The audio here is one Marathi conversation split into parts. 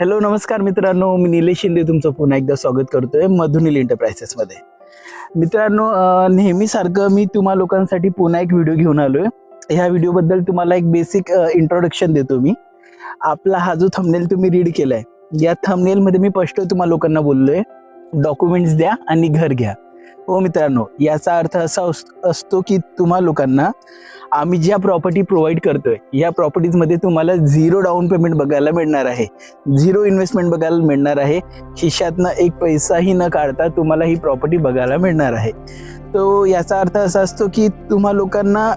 हॅलो नमस्कार मित्रांनो. मी निलेश शिंदे तुमचं पुन्हा एकदा स्वागत करतोय मधुनील एंटरप्राइसेसमध्ये मित्रांनो नेहमीसारखं मी तुम्हा लोकांसाठी पुन्हा एक व्हिडिओ घेऊन आलोय. ह्या व्हिडिओबद्दल तुम्हाला एक बेसिक इंट्रोडक्शन देतो मी. आपला हा जो थंबनेल तुम्ही रीड केलाय या थंबनेलमध्ये मी स्पष्ट तुम्हा लोकांना बोललोय डॉक्युमेंट्स द्या आणि घर घ्या. हो मित्रांनो याचा अर्थ असा अस- असतो की तुम्हा लोकांना आम्ही ज्या प्रॉपर्टी प्रोव्हाइड करतोय या प्रॉपर्टीजमध्ये तुम्हाला झिरो डाऊन पेमेंट बघायला मिळणार आहे. झिरो इन्व्हेस्टमेंट बघायला मिळणार आहे. खिशातनं एक पैसाही न काढता तुम्हाला ही प्रॉपर्टी बघायला मिळणार आहे. तो याचा अर्थ असा असतो की तुम्हा लोकांना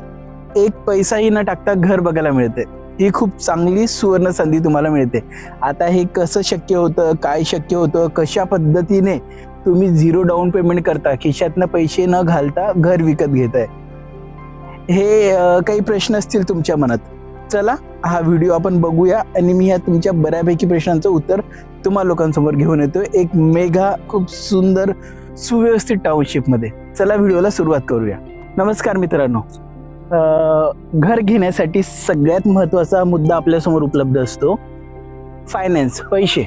एक पैसाही न टाकता घर बघायला मिळते ही खूप चांगली सुवर्ण संधी तुम्हाला मिळते. आता हे कसं शक्य होतं काय शक्य होतं कशा पद्धतीने तुम्ही झिरो डाऊन पेमेंट करता खिशातनं पैसे न घालता घर विकत घेताय? हे काही प्रश्न असतील तुमच्या मनात चला हा व्हिडिओ आपण बघूया आणि मी ह्या तुमच्या बऱ्यापैकी प्रश्नांचं उत्तर तुम्हा लोकांसमोर घेऊन येतो एक मेघा खूप सुंदर सुव्यवस्थित टाउनशिपमध्ये चला व्हिडिओला सुरुवात करूया. नमस्कार मित्रांनो. घर घेण्यासाठी सगळ्यात महत्त्वाचा मुद्दा आपल्यासमोर उपलब्ध असतो फायनान्स पैसे.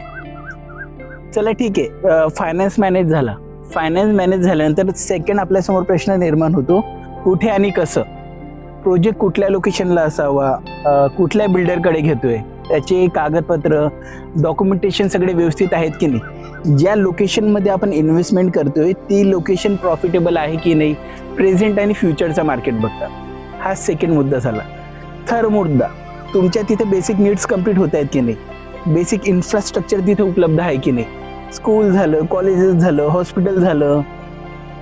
चला ठीक आहे फायनान्स मॅनेज झाला. फायनान्स मॅनेज झाल्यानंतर सेकंड आपल्यासमोर प्रश्न निर्माण होतो कुठे आणि कसं? प्रोजेक्ट कुठल्या लोकेशनला असावा कुठल्या बिल्डरकडे घेतोय त्याचे कागदपत्र डॉक्युमेंटेशन सगळे व्यवस्थित आहेत की नाही? ज्या लोकेशनमध्ये आपण इन्व्हेस्टमेंट करतोय ती लोकेशन प्रॉफिटेबल आहे की नाही प्रेझेंट आणि फ्युचरचा मार्केट बघता. हा सेकंड मुद्दा झाला. थर्ड मुद्दा तुमच्या तिथे बेसिक नीड्स कंप्लीट होत आहेत की नाही? बेसिक इन्फ्रास्ट्रक्चर तिथे उपलब्ध आहे की नाही? स्कूल झालं कॉलेजेस झालं हॉस्पिटल झालं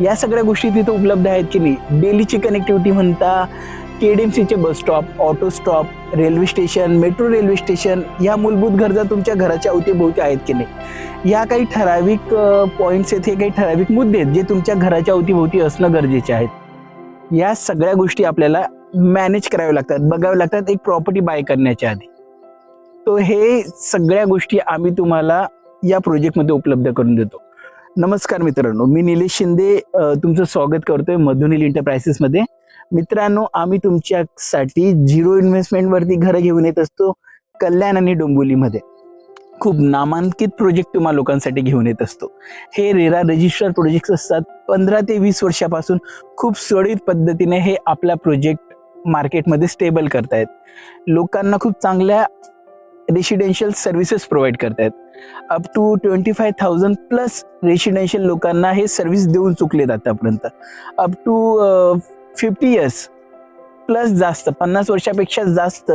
या सगळ्या गोष्टी तिथे उपलब्ध आहेत की नाही? डेलीची कनेक्टिव्हिटी म्हणता केडीएमसीचे bus stop auto stop railway station metro railway station या मूलभूत गरजा तुमच्या घराच्या अवतीभोवती आहेत की नाही? या काही ठराविक पॉईंट्स आहेत हे काही ठराविक मुद्दे आहेत जे तुमच्या घराच्या अवतीभोवती असणं गरजेचे आहेत. या सगळ्या गोष्टी आपल्याला मॅनेज कराव्या लागतात बघाव्या लागतात एक प्रॉपर्टी बाय करण्याच्या आधी. तो हे सगळ्या गोष्टी आम्ही तुम्हाला या प्रोजेक्टमध्ये उपलब्ध करून देतो. नमस्कार मित्रांनो मी निलेश शिंदे तुमचं स्वागत करतोय मधुनील एंटरप्राइसेसमध्ये मित्रांनो आम्ही तुमच्यासाठी झिरो इन्व्हेस्टमेंटवरती घरं घेऊन येत असतो कल्याण आणि डोंबिवलीमध्ये. खूप नामांकित प्रोजेक्ट तुम्हा लोकांसाठी घेऊन येत असतो. हे रेरा रजिस्टर प्रोजेक्ट असतात पंधरा ते वीस वर्षापासून खूप सुरळीत पद्धतीने हे आपला प्रोजेक्ट मार्केटमध्ये स्टेबल करतायत. लोकांना खूप चांगल्या रेसिडेन्शियल सर्व्हिसेस प्रोव्हाइड करतायत. Up to twenty five thousand plus residential लोकांना हे सर्व्हिस देऊन चुकलेत आतापर्यंत. Up to fifty years plus जास्त पन्नास वर्षापेक्षा जास्त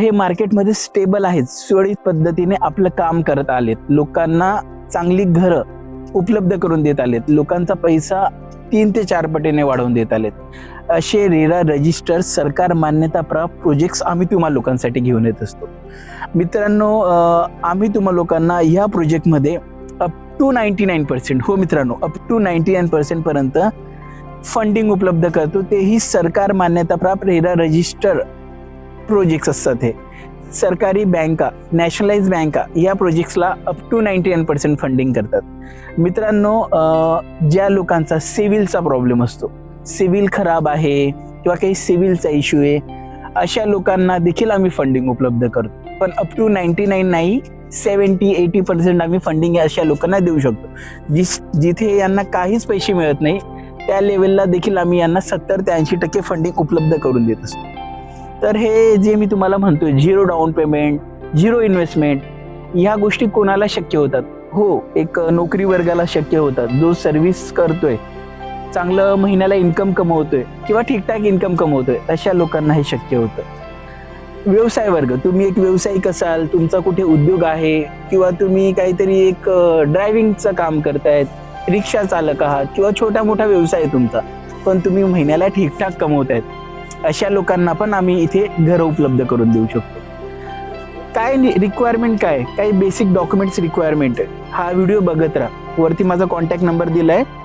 हे मार्केटमध्ये स्टेबल आहेत सुरळीत पद्धतीने आपलं काम करत आलेत. लोकांना चांगली घरं उपलब्ध करून देत आलेत. लोकांचा पैसा तीन ते चार पटीने वाढवून देत आलेत. असे रेरा रजिस्टर सरकार मान्यताप्राप्त प्रोजेक्ट्स आम्ही तुम्हा लोकांसाठी घेऊन येत असतो. मित्रांनो आम्ही तुम्हा लोकांना ह्या प्रोजेक्टमध्ये up to ninety nine percent हो मित्रांनो अप टू नाईन्टी नाईन पर्सेंटपर्यंत फंडिंग उपलब्ध करतो तेही सरकार मान्यताप्राप्त रेरा रजिस्टर प्रोजेक्ट्स असतात हे. सरकारी बँका नॅशनलाइज बँका या प्रोजेक्ट्सला up to ninety nine percent funding करतात. मित्रांनो ज्या लोकांचा सिव्हिलचा प्रॉब्लेम असतो सिव्हिल खराब आहे किंवा काही सिव्हिलचा इश्यू आहे अशा लोकांना देखील आम्ही फंडिंग उपलब्ध करतो. पण अप टू नाईन्टी नाईन नाही सेवन्टी एटी पर्सेंट आम्ही फंडिंग अशा लोकांना देऊ शकतो. जि जिथे यांना काहीच पैसे मिळत नाही त्या लेवलला देखील आम्ही यांना सत्तर ते ऐंशी टक्के फंडिंग उपलब्ध करून देत असतो. तर हे जे मी तुम्हाला म्हणतोय zero down payment zero investment ह्या गोष्टी कोणाला शक्य होतात? हो एक नोकरी वर्गाला शक्य होतात. जो सर्व्हिस करतोय चांगलं महिन्याला इन्कम कमवतोय किंवा ठीकठाक इन्कम कमवतोय अशा लोकांना हे शक्य होतं. व्यवसाय वर्ग तुम्ही एक व्यावसायिक असाल तुमचा कुठे उद्योग आहे किंवा तुम्ही काहीतरी एक ड्रायव्हिंगचं काम करतायत रिक्षा चालक आहात किंवा छोटा मोठा व्यवसाय आहे तुमचा पण तुम्ही महिन्याला ठीकठाक कमवत आहेत. अशा लोकांना पण आम्ही इथे घरं उपलब्ध करून देऊ शकतो. काय रिक्वायरमेंट काय? काही बेसिक डॉक्युमेंट्स रिक्वायरमेंट हा व्हिडिओ बघत राहा. वरती माझा कॉन्टॅक्ट नंबर दिला आहे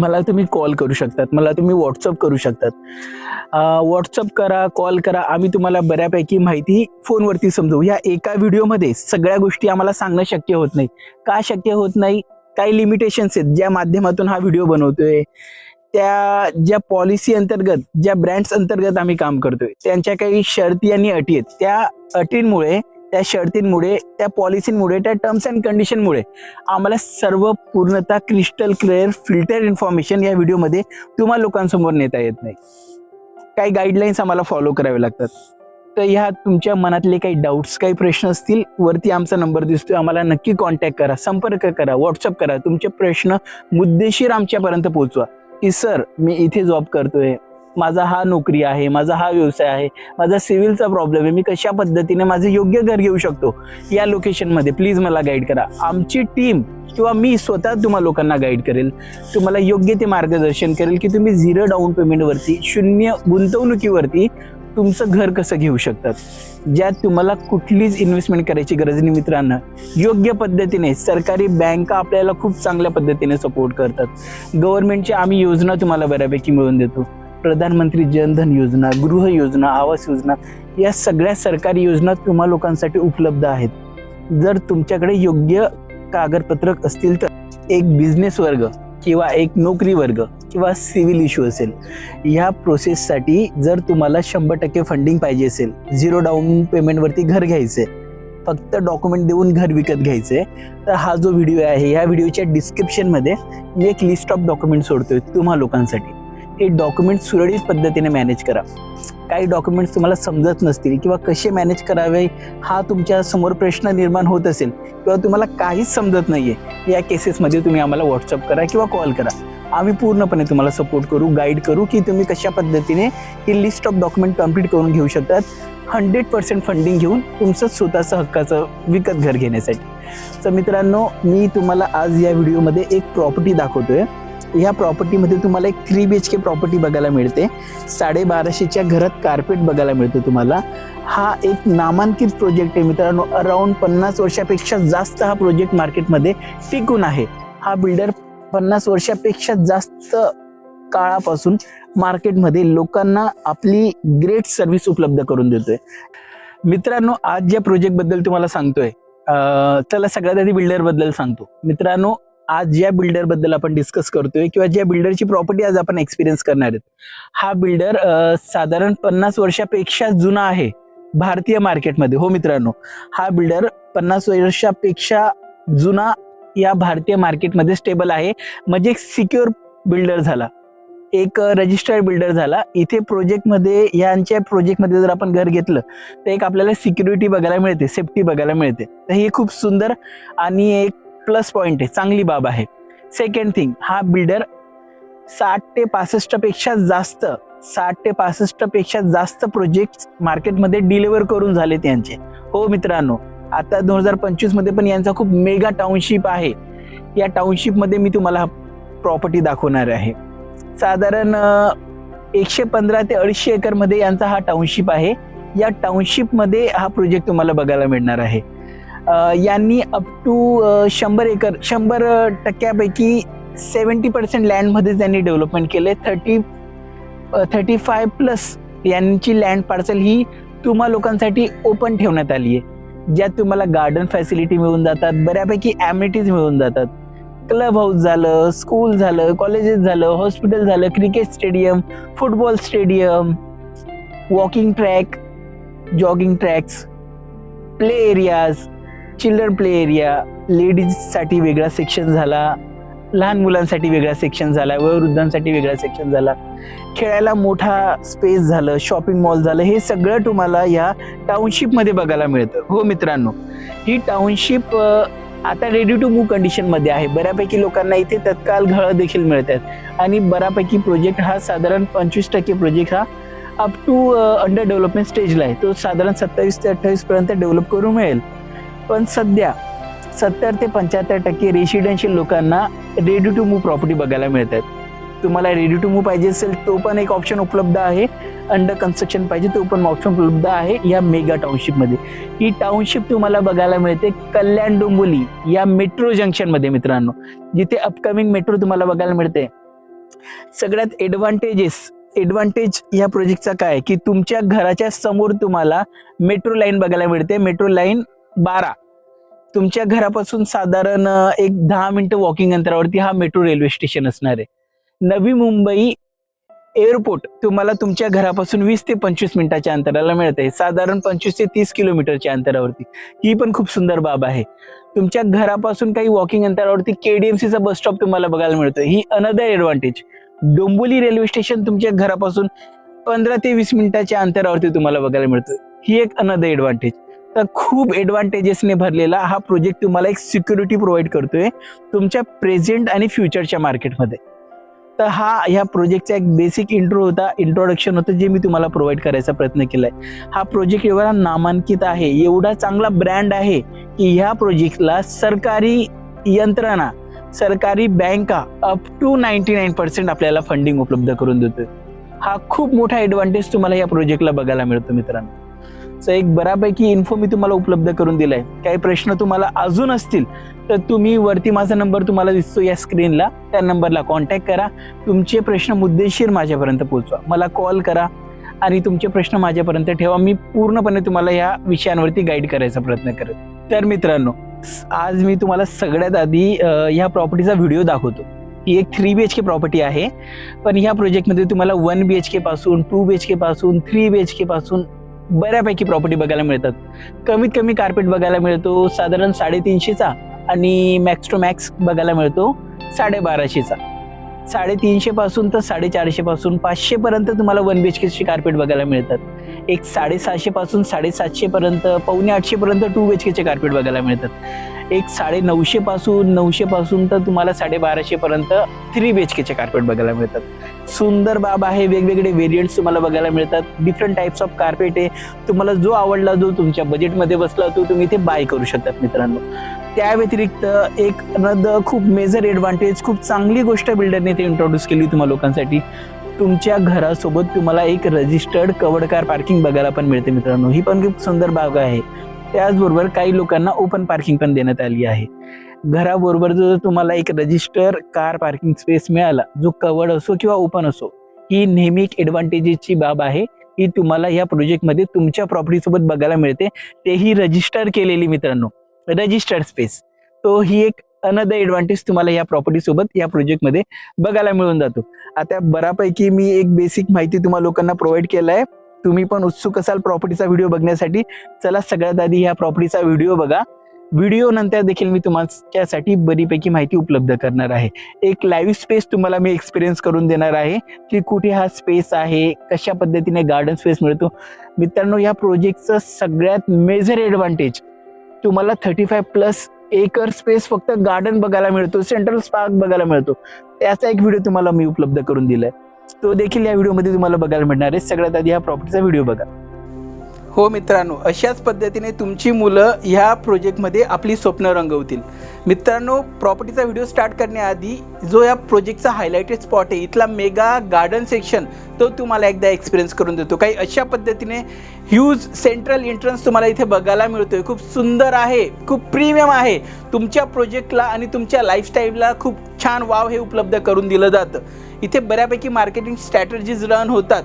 मला तुम्ही कॉल करू शकतात. मला तुम्ही व्हॉट्सअप करू शकतात. व्हॉट्सअप करा कॉल करा. आम्ही तुम्हाला बऱ्यापैकी माहिती फोनवरती समजू या एका व्हिडिओमध्ये सगळ्या गोष्टी आम्हाला सांगणं शक्य होत नाही. का शक्य होत नाही? काही लिमिटेशन्स आहेत. ज्या माध्यमातून हा व्हिडिओ बनवतोय त्या ज्या पॉलिसी अंतर्गत ज्या ब्रँड्स अंतर्गत आम्ही काम करतोय त्यांच्या काही शर्ती आणि अटी आहेत. त्या अटींमुळे त्या शर्तींमुळे त्या पॉलिसींमुळे त्या टर्म्स अँड कंडिशनमुळे आम्हाला सर्व पूर्णतः क्रिस्टल क्लिअर फिल्टर इन्फॉर्मेशन या व्हिडिओमध्ये तुम्हाला लोकांसमोर नेता येत नाही. काही गाईडलाईन्स आम्हाला फॉलो करावे लागतात. तर ह्या तुमच्या मनातले काही डाऊट्स काही प्रश्न असतील वरती आमचा नंबर दिसतोय. आम्हाला नक्की कॉन्टॅक्ट करा संपर्क करा व्हॉट्सअप करा. तुमचे प्रश्न मुद्देशीर आमच्यापर्यंत पोहोचवा. की सर मी इथे जॉब करतोय. माझा हा नोकरी आहे माझा हा व्यवसाय आहे माझा सिव्हिलचा प्रॉब्लेम आहे. मी कशा पद्धतीने माझे योग्य घर घेऊ शकतो? या लोकेशनमध्ये प्लीज मला गाईड करा. आमची टीम किंवा मी स्वतः तुम्हा लोकांना गाईड करेल. तुम्हाला योग्य ते मार्गदर्शन करेल की तुम्ही झिरो डाऊन पेमेंटवरती शून्य गुंतवणुकीवरती तुमचं घर कसं घेऊ शकतात? ज्यात तुम्हाला कुठलीच इन्व्हेस्टमेंट करायची गरज नाही मित्रांनो. योग्य पद्धतीने सरकारी बँका आपल्याला खूप चांगल्या पद्धतीने सपोर्ट करतात. गव्हर्नमेंटची आम्ही योजना तुम्हाला बऱ्यापैकी मिळवून देतो. प्रधानमंत्री जनधन योजना गृह योजना आवास योजना या सगळ्या सरकारी योजना तुम्हा लोकांसाठी उपलब्ध आहेत. जर तुमच्याकडे योग्य कागदपत्रक असतील तर एक बिझनेस वर्ग किंवा एक नोकरी वर्ग किंवा सिव्हिल इश्यू असेल ह्या प्रोसेससाठी जर तुम्हाला शंभर टक्के फंडिंग पाहिजे असेल झिरो डाऊन पेमेंटवरती घर घ्यायचे फक्त डॉक्युमेंट देऊन घर विकत घ्यायचे तर हा जो व्हिडिओ आहे ह्या व्हिडिओच्या डिस्क्रिप्शनमध्ये मी एक लिस्ट ऑफ डॉक्युमेंट सोडतोय तुम्हा लोकांसाठी. हे डॉक्युमेंट सुरळीत पद्धतीने मॅनेज करा. काही डॉक्युमेंट्स तुम्हाला समजत नसतील किंवा कसे मॅनेज करावे हा तुमच्यासमोर प्रश्न निर्माण होत असेल किंवा तुम्हाला काहीच समजत नाही आहे या केसेसमध्ये तुम्ही आम्हाला व्हॉट्सअप करा किंवा कॉल करा. आम्ही पूर्णपणे तुम्हाला सपोर्ट करू गाईड करू की तुम्ही कशा पद्धतीने ही लिस्ट ऑफ डॉक्युमेंट कंप्लीट करून घेऊ शकतात. हंड्रेड पर्सेंट फंडिंग घेऊन तुमचं स्वतःचं हक्काचं विकत घर घेण्यासाठी. तर मित्रांनो मी तुम्हाला आज या व्हिडिओमध्ये एक प्रॉपर्टी दाखवतो आहे ह्या प्रॉपर्टीमध्ये तुम्हाला एक three B H K property बघायला मिळते. साडेबाराशेच्या घरात कार्पेट बघायला मिळतो तुम्हाला. हा एक नामांकित प्रोजेक्ट आहे मित्रांनो. अराऊंड पन्नास वर्षापेक्षा जास्त हा प्रोजेक्ट मार्केटमध्ये टिकून आहे. हा बिल्डर पन्नास वर्षापेक्षा जास्त काळापासून मार्केटमध्ये लोकांना आपली ग्रेट सर्व्हिस उपलब्ध करून देतोय. मित्रांनो आज ज्या प्रोजेक्टबद्दल तुम्हाला सांगतोय चला सगळ्यात आधी बिल्डरबद्दल सांगतो. मित्रांनो आज ज्या बिल्डरबद्दल आपण डिस्कस करतोय किंवा ज्या बिल्डरची प्रॉपर्टी आज आपण एक्सपिरियन्स करणार आहेत हा बिल्डर साधारण पन्नास वर्षापेक्षा जुना आहे भारतीय मार्केटमध्ये हो मित्रांनो हा बिल्डर पन्नास वर्षापेक्षा जुना या भारतीय मार्केटमध्ये स्टेबल आहे. म्हणजे एक सिक्युअर बिल्डर झाला. एक रजिस्टर्ड बिल्डर झाला. इथे प्रोजेक्टमध्ये यांच्या प्रोजेक्टमध्ये जर आपण घर घेतलं तर एक आपल्याला सिक्युरिटी बघायला मिळते सेफ्टी बघायला मिळते. तर हे खूप सुंदर आणि एक प्लस पॉईंट आहे चांगली बाब आहे. सेकंड थिंग हा बिल्डर साठ ते पासष्टपेक्षा जास्त साठ ते पासष्टपेक्षा जास्त प्रोजेक्ट मार्केटमध्ये डिलिव्हर करून झाले त्यांचे. हो मित्रांनो आता दोन हजार पंचवीसमध्ये पण यांचा खूप मेगा टाउनशिप आहे. या टाउनशिपमध्ये मी तुम्हाला प्रॉपर्टी दाखवणार आहे. साधारण एकशे पंधरा ते अडीचशे एकरमध्ये यांचा हा टाउनशिप आहे. या टाउनशिपमध्ये हा प्रोजेक्ट तुम्हाला बघायला मिळणार आहे. यांनी अप टू शंभर एकर शंभर टक्क्यापैकी सेवन्टी पर्सेंट लँडमध्ये त्यांनी डेव्हलपमेंट केले थर्टी थर्टी फाय प्लस यांची लँड पार्सल ही तुम्हा लोकांसाठी ओपन ठेवण्यात आली आहे. ज्यात तुम्हाला गार्डन फॅसिलिटी मिळून जातात बऱ्यापैकी ॲम्युनिटीज मिळून जातात. क्लब हाऊस झालं स्कूल झालं कॉलेजेस झालं हॉस्पिटल झालं cricket stadium football stadium walking track jogging tracks play areas children play area लेडीजसाठी वेगळा सेक्शन झाला लहान मुलांसाठी वेगळा सेक्शन झाला वयोवृद्धांसाठी वेगळा सेक्शन झाला. खेळायला मोठा स्पेस झालं शॉपिंग मॉल झालं हे सगळं तुम्हाला या टाउनशिपमध्ये बघायला मिळतं. हो मित्रांनो ही टाउनशिप आता रेडी टू मूव्ह कंडिशनमध्ये आहे. बऱ्यापैकी लोकांना इथे तत्काल घळं देखील मिळतात. आणि बऱ्यापैकी प्रोजेक्ट हा साधारण पंचवीस टक्के प्रोजेक्ट हा अप टू अंडर डेव्हलपमेंट स्टेजला आहे. तो साधारण सत्तावीस ते अठ्ठावीसपर्यंत डेव्हलप करून मिळेल. पण सध्या सत्तर ते पंच्याहत्तर टक्के रेसिडेन्शियल लोकांना रेडी टू मूव्ह प्रॉपर्टी बघायला मिळतात तुम्हाला रेडी टू मूव्ह पाहिजे असेल तो पण एक ऑप्शन उपलब्ध आहे. अंडर कन्स्ट्रक्शन पाहिजे तो पण ऑप्शन उपलब्ध आहे या मेगा टाउनशिपमध्ये ही टाउनशिप तुम्हाला बघायला मिळते कल्याण डोंबोली या मेट्रो जंक्शनमध्ये मित्रांनो. जिथे अपकमिंग मेट्रो तुम्हाला बघायला मिळते. सगळ्यात एडव्हान्टेजेस एडव्हान्टेज या प्रोजेक्टचा काय आहे? की तुमच्या घराच्या समोर तुम्हाला मेट्रो लाईन बघायला मिळते. मेट्रो लाईन बारा. तुमच्या घरापासून साधारण एक दहा मिनिटं वॉकिंग अंतरावरती हा मेट्रो रेल्वे स्टेशन असणार आहे. नवी मुंबई एअरपोर्ट तुम्हाला तुमच्या घरापासून वीस ते पंचवीस मिनिटाच्या अंतराला मिळते साधारण पंचवीस ते तीस किलोमीटरच्या अंतरावरती. ही पण खूप सुंदर बाब आहे. तुमच्या घरापासून काही वॉकिंग अंतरावरती केडीएमसीचा बस स्टॉप तुम्हाला बघायला मिळतो ही another advantage Dombivli railway station तुमच्या घरापासून पंधरा ते वीस मिनिटाच्या अंतरावरती तुम्हाला बघायला मिळतं ही एक अनदर एडव्हान्टेज तर खूप ॲडव्हान्टेजेसने भरलेला हा प्रोजेक्ट तुम्हाला एक सिक्युरिटी प्रोव्हाइड करतोय तुमच्या प्रेझेंट आणि फ्युचरच्या मार्केटमध्ये तर हा ह्या प्रोजेक्टचा एक बेसिक इंट्रो होता इंट्रोडक्शन होतं जे मी तुम्हाला प्रोव्हाइड करायचा प्रयत्न केलाय. हा प्रोजेक्ट एवढा नामांकित आहे एवढा चांगला ब्रँड आहे की ह्या प्रोजेक्टला सरकारी यंत्रणा सरकारी बँका up to ninety nine percent आपल्याला फंडिंग उपलब्ध करून देतोय. हा खूप मोठा ॲडव्हान्टेज तुम्हाला या प्रोजेक्टला बघायला मिळतो मित्रांनो. चा एक बऱ्यापैकी इन्फो मी तुम्हाला उपलब्ध करून दिला आहे काही प्रश्न तुम्हाला अजून असतील तर तुम्ही वरती माझा नंबर तुम्हाला दिसतो या स्क्रीनला त्या नंबरला कॉन्टॅक्ट करा. तुमचे प्रश्न मुद्देशीर माझ्यापर्यंत पोहोचवा. मला कॉल करा आणि तुमचे प्रश्न माझ्यापर्यंत ठेवा. मी पूर्णपणे तुम्हाला या विषयांवरती गाईड करायचा प्रयत्न करेन. तर मित्रांनो आज मी तुम्हाला सगळ्यात आधी ह्या प्रॉपर्टीचा व्हिडिओ दाखवतो. ही एक three B H K property आहे. पण ह्या प्रोजेक्टमध्ये तुम्हाला वन बी एच के पासून टू बी एच के पासून थ्री बी एच के पासून बऱ्यापैकी प्रॉपर्टी बघायला मिळतात. कमीत कमी कार्पेट बघायला मिळतो साधारण साडेतीनशेचा आणि मॅक्स टू मॅक्स बघायला मिळतो साडेबाराशेचा. साडेतीनशे पासून तर साडेचारशे पासून पाचशे पर्यंत तुम्हाला वन बी एच केची कार्पेट बघायला मिळतात. एक साडेसहाशे पासून साडेसातशे पर्यंत पावणे आठशे पर्यंत टू बी एच केचे कार्पेट बघायला मिळतात. एक साडे नऊशे पासून नऊशे पासून तर तुम्हाला साडेबाराशे पर्यंत थ्री बी एच केचे कार्पेट बघायला मिळतात. सुंदर बाब आहे वेगवेगळे व्हेरियंट्स तुम्हाला बघायला मिळतात. डिफरंट टाईप्स ऑफ कार्पेट आहे. तुम्हाला जो आवडला जो तुमच्या बजेटमध्ये बसला तो तुम्ही ते बाय करू शकतात मित्रांनो. त्या व्यतिरिक्त एक रद्द खूप मेजर ॲडव्हान्टेज खूप चांगली गोष्ट बिल्डरने ते इंट्रोड्यूस केली तुम्हा लोकांसाठी. तुमच्या घरासोबत तुम्हाला एक रजिस्टर्ड कवर्ड कार पार्किंग बघायला पण मिळते मित्रांनो. ही पण खूप सुंदर बाब आहे. त्याचबरोबर काही लोकांना ओपन पार्किंग पण देण्यात आली आहे. घराबरोबर जर तुम्हाला एक रजिस्टर कार पार्किंग स्पेस मिळाला जो कवर्ड असो किंवा ओपन असो ही नेहमी एक ॲडव्हान्टेजेसची बाब आहे. ही तुम्हाला या प्रोजेक्टमध्ये तुमच्या प्रॉपर्टीसोबत बघायला मिळते. तेही रजिस्टर केलेली मित्रांनो. रजिस्टर्ड स्पेस तो ही एक अनदर एडव्हान्टेज तुम्हाला या प्रॉपर्टी सोबत या प्रोजेक्टमध्ये बघायला मिळून जातो. आता बऱ्यापैकी मी एक बेसिक माहिती तुम्हाला लोकांना प्रोव्हाइड केलं आहे. तुम्ही पण उत्सुक असाल प्रॉपर्टीचा व्हिडिओ बघण्यासाठी. चला सगळ्यात आधी ह्या प्रॉपर्टीचा व्हिडिओ बघा. व्हिडिओ नंतर देखील मी तुमच्यासाठी बरीपैकी माहिती उपलब्ध करणार आहे. एक लाईव्ह स्पेस तुम्हाला मी एक्सपिरियन्स करून देणार आहे की कुठे हा स्पेस आहे कशा पद्धतीने गार्डन स्पेस मिळतो. मित्रांनो या प्रोजेक्टचं सगळ्यात मेजर ॲडव्हान्टेज तुम्हाला thirty five plus acre space फक्त गार्डन बघायला मिळतो सेंट्रल स्पार्क बघायला मिळतो. त्याचा एक व्हिडिओ तुम्हाला मी उपलब्ध करून दिलाय. तो देखील या व्हिडिओमध्ये तुम्हाला बघायला मिळणार आहे. सगळ्यात आधी या प्रॉपर्टीचा व्हिडिओ बघा. हो मित्रांनो अशाच पद्धतीने तुमची मुलं ह्या प्रोजेक्टमध्ये आपली स्वप्न रंगवतील. मित्रांनो प्रॉपर्टीचा व्हिडिओ स्टार्ट करण्याआधी जो या प्रोजेक्टचा हायलाइटेड स्पॉट आहे इथला मेगा गार्डन सेक्शन तो तुम्हाला एकदा एक्सपिरियन्स करून देतो. काही अशा पद्धतीने ह्यूज सेंट्रल एंट्रन्स तुम्हाला इथे बघायला मिळतोय. खूप सुंदर आहे खूप प्रीमियम आहे. तुमच्या प्रोजेक्टला आणि तुमच्या लाईफस्टाईलला खूप छान वाव हे उपलब्ध करून दिलं जातं. इथे बऱ्यापैकी मार्केटिंग स्ट्रॅटर्जीज रन होतात.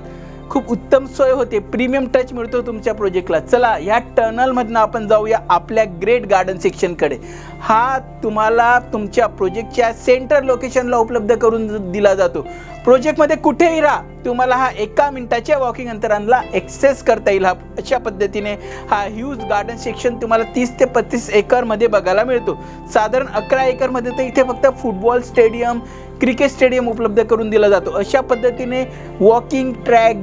खूप उत्तम सोय होते. प्रीमियम टच मिळतो तुमच्या प्रोजेक्टला चला या टनलमधनं आपण जाऊया आपल्या ग्रेट गार्डन सेक्शनकडे हा तुम्हाला तुमच्या प्रोजेक्टच्या सेंटर लोकेशनला उपलब्ध करून दिला जातो. प्रोजेक्टमध्ये कुठेही राहा तुम्हाला हा एका मिनिटाच्या वॉकिंग अंतरांना एक्सेस करता येईल. हा अशा पद्धतीने हा ह्यूज गार्डन सेक्शन तुम्हाला तीस ते पस्तीस एकरमध्ये बघायला मिळतो. साधारण अकरा एकरमध्ये तर इथे फक्त फुटबॉल स्टेडियम क्रिकेट स्टेडियम उपलब्ध करून दिला जातो. अशा पद्धतीने walking track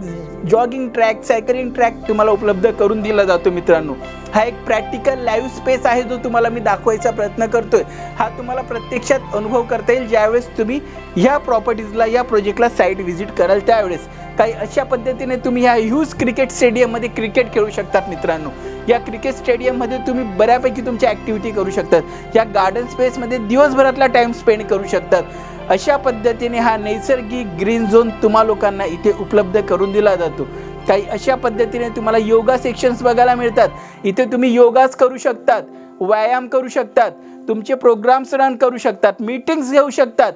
jogging track cycling track तुम्हाला उपलब्ध करून दिला जातो मित्रांनो. हा एक प्रॅक्टिकल लाईव्ह स्पेस आहे जो तुम्हाला मी दाखवायचा प्रयत्न करतोय. हा तुम्हाला प्रत्यक्षात अनुभव करता येईल ज्यावेळेस तुम्ही ह्या प्रॉपर्टीजला या प्रोजेक्टला साईट व्हिजिट कराल त्यावेळेस. काही अशा पद्धतीने तुम्ही ह्या ह्यूज क्रिकेट स्टेडियममध्ये क्रिकेट खेळू शकतात मित्रांनो. या क्रिकेट स्टेडियममध्ये तुम्ही बऱ्यापैकी तुमच्या ॲक्टिव्हिटी करू शकतात. या गार्डन स्पेसमध्ये दिवसभरातला टाईम स्पेंड करू शकतात. अशा पद्धतीने हा नैसर्गिक ग्रीन झोन तुम्हा लोकांना इथे उपलब्ध करून दिला जातो. काही अशा पद्धतीने तुम्हाला योगा सेक्शन्स बघायला मिळतात. इथे तुम्ही योगाच करू शकतात व्यायाम करू शकतात तुमचे प्रोग्राम्स रन करू शकतात मीटिंग्स घेऊ शकतात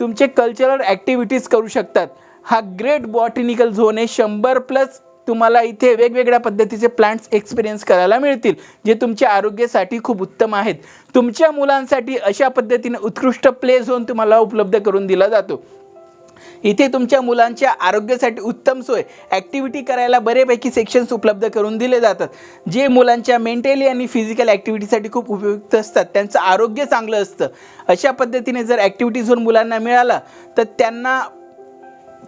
तुमचे कल्चरल ॲक्टिव्हिटीज करू शकतात. हा ग्रेट बॉटनिकल झोन आहे शंभर प्लस तुम्हाला इथे वेगवेगळ्या पद्धतीचे प्लांट्स एक्सपिरियन्स करायला मिळतील जे तुमच्या आरोग्यासाठी खूप उत्तम आहेत. तुमच्या मुलांसाठी अशा पद्धतीने उत्कृष्ट प्ले झोन तुम्हाला उपलब्ध करून दिला जातो. इथे तुमच्या मुलांच्या आरोग्यासाठी उत्तम सोय ॲक्टिव्हिटी करायला बरेपैकी सेक्शन्स उपलब्ध करून दिले जातात. जे मुलांच्या मेंटली आणि फिजिकल ॲक्टिव्हिटीसाठी खूप उपयुक्त असतात त्यांचं आरोग्य चांगलं असतं. अशा पद्धतीने जर ॲक्टिव्हिटी झोन मुलांना मिळाला तर त्यांना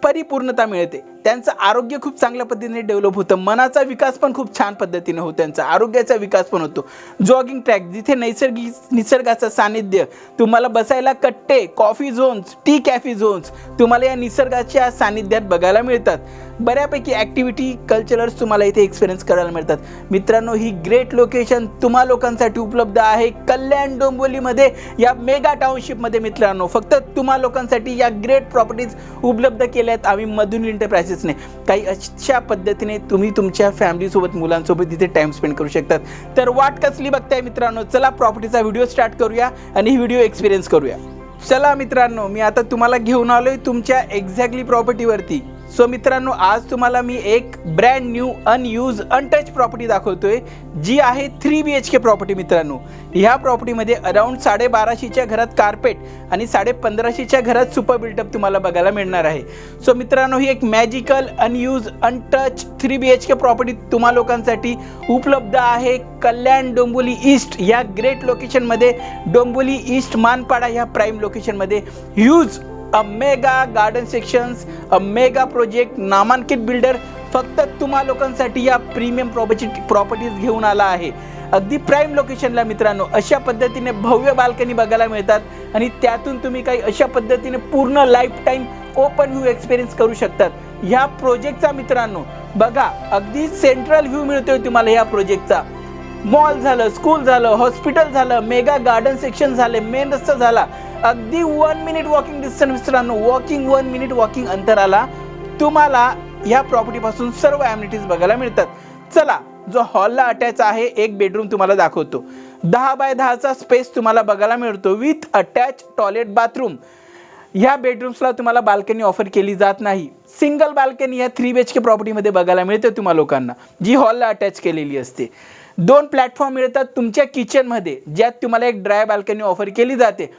परिपूर्णता मिळते. त्यांचं आरोग्य खूप चांगल्या पद्धतीने डेव्हलप होतं. मनाचा विकास पण खूप छान पद्धतीने होतो त्यांचा. आरोग्याचा विकास पण होतो. जॉगिंग ट्रॅक जिथे नैसर्गिक निसर्गाचं सानिध्य तुम्हाला बसायला कट्टे coffee zones tea coffee zones तुम्हाला या निसर्गाच्या सानिध्यात बघायला मिळतात. बऱ्यापैकी ॲक्टिव्हिटी कल्चरल्स तुम्हाला इथे एक्सपिरियन्स करायला मिळतात. मित्रांनो ही ग्रेट लोकेशन तुम्हा लोकांसाठी उपलब्ध आहे. कल्याण डोंबिवलीमध्ये या मेगा टाउनशिपमध्ये मित्रांनो फक्त तुम्हा लोकांसाठी या ग्रेट प्रॉपर्टीज उपलब्ध केल्या आहेत आम्ही मधून इंटरप्रायसेसने काही अशा पद्धतीने तुम्ही तुमच्या फॅमिलीसोबत मुलांसोबत तिथे टाईम स्पेंड करू शकतात. तर वाट कसली बघताय मित्रांनो? चला प्रॉपर्टीचा व्हिडिओ स्टार्ट करूया आणि ही व्हिडिओ एक्सपिरियन्स करूया. चला मित्रांनो मी आता तुम्हाला घेऊन आलोय तुमच्या एक्झॅक्टली प्रॉपर्टीवरती सो मित्रांनो आज तुम्हाला मी एक brand new unused untouched property दाखवतोय जी आहे three B H K property मित्रांनो. ह्या प्रॉपर्टीमध्ये अराऊंड साडेबाराशेच्या घरात कार्पेट आणि साडे पंधराशेच्या घरात सुपर बिल्टअप तुम्हाला बघायला मिळणार आहे. सो मित्रांनो ही एक magical unused untouch three B H K property तुम्हा लोकांसाठी उपलब्ध आहे. कल्याण डोंबोली ईस्ट या ग्रेट लोकेशनमध्ये डोंबोली ईस्ट मानपाडा ह्या prime लोकेशनमध्ये huge uh mega garden sections uh mega project नामांकित बिल्डर फक्त तुम्हा लोकांसाठी या प्रीमियम प्रॉपर्टी प्रॉपर्टीज घेऊन आला आहे. अगदी प्राईम लोकेशनला मित्रांनो अशा पद्धतीने भव्य बाल्कनी बघायला मिळतात आणि त्यातून तुम्ही काही अशा पद्धतीने पूर्ण life time open view experience करू शकतात. ह्या प्रोजेक्टचा मित्रांनो बघा अगदी सेंट्रल व्ह्यू मिळतोय तुम्हाला ह्या प्रोजेक्टचा मॉल झालं स्कूल झालं हॉस्पिटल झालं मेगा गार्डन सेक्शन झाले मेन रस्ता झाला. अगदी वन मिनिट वॉकिंग डिस्टन्स मित्रांनो वॉकिंग वन मिनिट वॉकिंग अंतराला तुम्हाला ह्या प्रॉपर्टीपासून सर्व ॲम्युनिटीज बघायला मिळतात. चला जो हॉलला अटॅच आहे एक बेडरूम तुम्हाला दाखवतो. दहा बाय दहाचा स्पेस तुम्हाला बघायला मिळतो विथ अटॅच टॉयलेट बाथरूम ह्या बेडरूम्सला तुम्हाला बाल्कनी ऑफर केली जात नाही. सिंगल बाल्कनी या थ्री बी एच के प्रॉपर्टीमध्ये बघायला मिळते तुम्हा लोकांना जी हॉलला अटॅच केलेली असते. दोन प्लॅटफॉर्म मिळतात तुमच्या किचनमध्ये ज्यात तुम्हाला एक ड्राय बाल्कनी ऑफर केली जाते.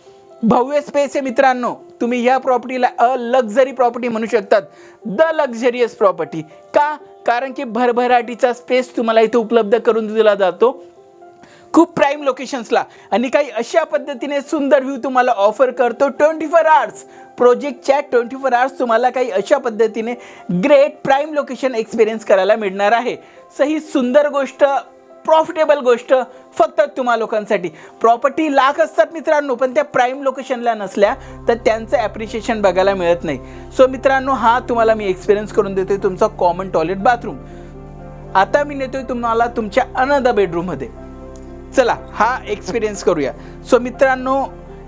भव्य स्पेस आहे मित्रांनो. तुम्ही ह्या प्रॉपर्टीला अ लक्झरी प्रॉपर्टी म्हणू शकतात. द लक्झरियस प्रॉपर्टी का? कारण की भरभराटीचा स्पेस तुम्हाला इथे उपलब्ध करून दिला जातो. खूप प्राईम लोकेशन्सला आणि काही अशा पद्धतीने सुंदर व्ह्यू तुम्हाला ऑफर करतो ट्वेंटी फोर आवर्स प्रोजेक्टच्या ट्वेंटी फोर आवर्स तुम्हाला काही अशा पद्धतीने ग्रेट प्राईम लोकेशन एक्सपिरियन्स करायला मिळणार आहे. सही सुंदर गोष्ट प्रॉफिटेबल गोष्ट फक्त तुम्हा लोकांसाठी. प्रॉपर्टी लाख असतात मित्रांनो पण त्या प्राईम लोकेशनला नसल्या तर त्यांचं ॲप्रिशिएशन बघायला मिळत नाही. सो मित्रांनो हा तुम्हाला मी एक्सपिरियन्स करून देतोय तुमचा कॉमन टॉयलेट बाथरूम आता मी नेतोय तुम्हाला तुमच्या अनदर बेडरूममध्ये चला हा एक्सपिरियन्स करूया. सो मित्रांनो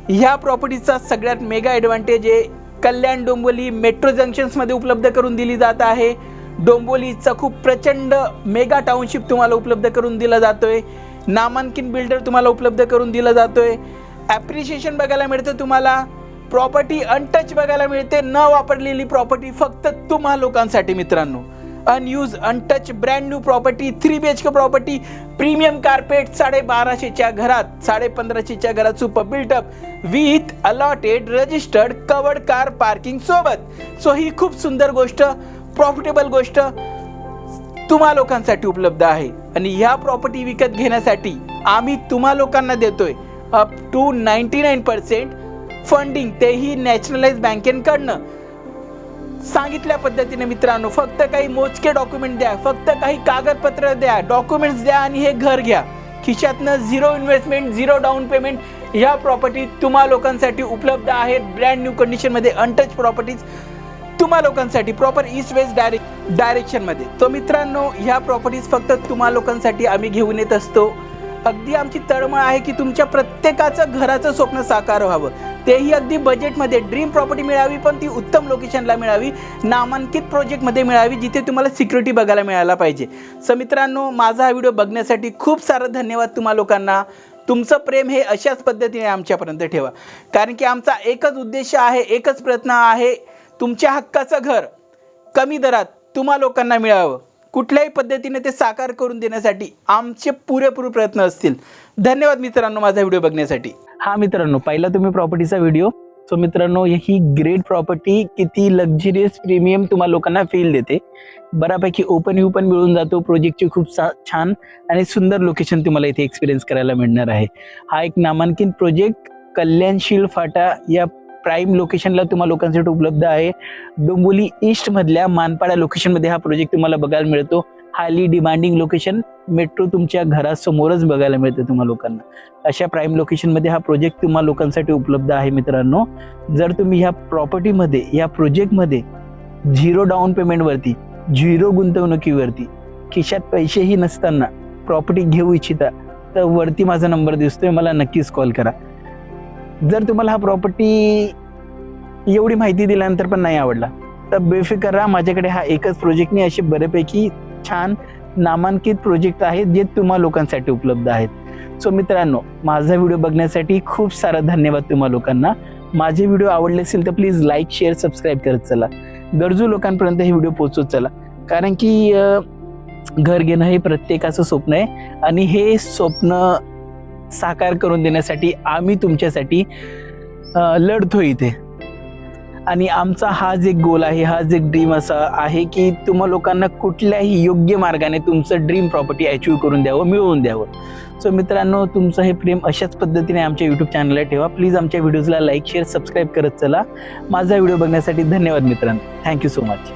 ह्या प्रॉपर्टीचा सगळ्यात मेगा ॲडव्हान्टेज आहे कल्याण डोंबिवली मेट्रो जंक्शन्समध्ये उपलब्ध करून दिली जात आहे. डोंबोलीचा खूप प्रचंड मेगा टाउनशिप तुम्हाला उपलब्ध करून दिला जातोय. नामांकित बिल्डर तुम्हाला उपलब्ध करून दिला जातोय. ॲप्रिशिएशन बघायला मिळतं तुम्हाला. प्रॉपर्टी अनटच बघायला मिळते. न वापरलेली प्रॉपर्टी फक्त तुम्हा लोकांसाठी मित्रांनो. Unused untouched brand new property three B H K property premium carpet साडे बाराशेच्या घरात साडे पंधराशेच्या घरात super built up with allotted registered covered car parking सोबत. सो ही खूप सुंदर गोष्ट. प्रॉफिटेबल गोष्ट तुम्हा लोकांसाठी उपलब्ध आहे. आणि ह्या प्रॉपर्टी विकत घेण्यासाठी आम्ही तुम्हा लोकांना देतोय up to ninety nine percent funding तेही नॅशनलाइज बँकेकडनं सांगितल्या पद्धतीने मित्रांनो फक्त काही मोजके डॉक्युमेंट द्या फक्त काही कागदपत्र द्या डॉक्युमेंट्स द्या आणि हे घर घ्या. खिशातनं zero investment zero down payment ह्या प्रॉपर्टी तुम्हा लोकांसाठी उपलब्ध आहेत. ब्रँड न्यू कंडिशनमध्ये अनटच प्रॉपर्टीज तुम्हा लोकांसाठी प्रॉपर ईस्ट वेस्ट डायरेक्ट डायरेक्शनमध्ये तो मित्रांनो ह्या प्रॉपर्टीज फक्त तुम्हा लोकांसाठी आम्ही घेऊन येत असतो. अगदी आमची तळमळ आहे की तुमच्या प्रत्येकाचं घराचं स्वप्न साकार व्हावं. तेही अगदी बजेटमध्ये ड्रीम प्रॉपर्टी मिळावी पण ती उत्तम लोकेशनला मिळावी. नामांकित प्रोजेक्टमध्ये मिळावी जिथे तुम्हाला सिक्युरिटी बघायला मिळायला पाहिजे. सो मित्रांनो माझा हा व्हिडिओ बघण्यासाठी खूप सारं धन्यवाद तुम्हा लोकांना. तुमचं प्रेम हे अशाच पद्धतीने आमच्यापर्यंत ठेवा. कारण की आमचा एकच उद्देश आहे एकच प्रयत्न आहे तुमच्या हक्काचं घर कमी दरात तुम्हा लोकांना मिळावं. कुठल्याही पद्धतीने ते साकार करून देण्यासाठी आमचे पुरेपूर प्रयत्न असतील. धन्यवाद मित्रांनो माझा व्हिडिओ बघण्यासाठी. हा मित्रांनो पहिला तुम्ही प्रॉपर्टीचा व्हिडिओ सो मित्रांनो ही ग्रेट प्रॉपर्टी किती लक्झरियस प्रीमियम तुम्हाला लोकांना फील देते. बऱ्यापैकी ओपन व्यू पण मिळून जातो. प्रोजेक्टची खूप सा छान आणि सुंदर लोकेशन तुम्हाला इथे एक्सपिरियन्स करायला मिळणार आहे. हा एक नामांकित प्रोजेक्ट कल्याणशील फाटा या प्राईम लोकेशनला तुम्हाला लोकांसाठी उपलब्ध आहे. डोंबोली ईस्टमधल्या मानपाडा लोकेशनमध्ये हा प्रोजेक्ट तुम्हाला बघायला मिळतो. हायली डिमांडिंग लोकेशन मेट्रो तुमच्या घरासमोरच बघायला मिळते तुम्हाला लोकांना. अशा प्राईम लोकेशनमध्ये हा प्रोजेक्ट तुम्हाला लोकांसाठी उपलब्ध आहे मित्रांनो. जर तुम्ही ह्या प्रॉपर्टीमध्ये या प्रोजेक्टमध्ये झिरो डाऊन पेमेंटवरती झिरो गुंतवणुकीवरती खिशात पैसेही नसताना प्रॉपर्टी घेऊ इच्छिता तर वरती माझा नंबर दिसतोय. मला नक्कीच कॉल करा. जर तुम्हाला हा प्रॉपर्टी एवढी माहिती दिल्यानंतर पण नाही आवडला तर बेफिकर राहा माझ्याकडे हा एकच प्रोजेक्ट नाही असे बऱ्यापैकी छान नामांकित प्रोजेक्ट आहेत जे तुम्हा लोकांसाठी उपलब्ध आहेत. सो मित्रांनो माझा व्हिडिओ बघण्यासाठी खूप सारा धन्यवाद तुम्हा लोकांना. माझे व्हिडिओ आवडले असेल तर प्लीज लाईक शेअर सबस्क्राईब करत चला. गरजू लोकांपर्यंत हे व्हिडिओ पोचवत चला. कारण की घर घेणं हे प्रत्येकाचं स्वप्न आहे आणि हे स्वप्न साकार करून देण्यासाठी आम्ही तुमच्यासाठी लढतो इथे. आणि आमचा हा जे गोल आहे हा जे ड्रीम असा आहे की तुम्हा लोकांना कुठल्याही योग्य मार्गाने तुमचं ड्रीम प्रॉपर्टी अचीव करून द्यावं मिळवून द्यावं. सो मित्रांनो तुमचं हे प्रेम अशाच पद्धतीने आमच्या यूट्यूब चॅनलला ठेवा. प्लीज आमच्या व्हिडिओजला लाईक शेअर सबस्क्राईब करत चला. माझा व्हिडिओ बघण्यासाठी धन्यवाद मित्रांनो. Thank you so much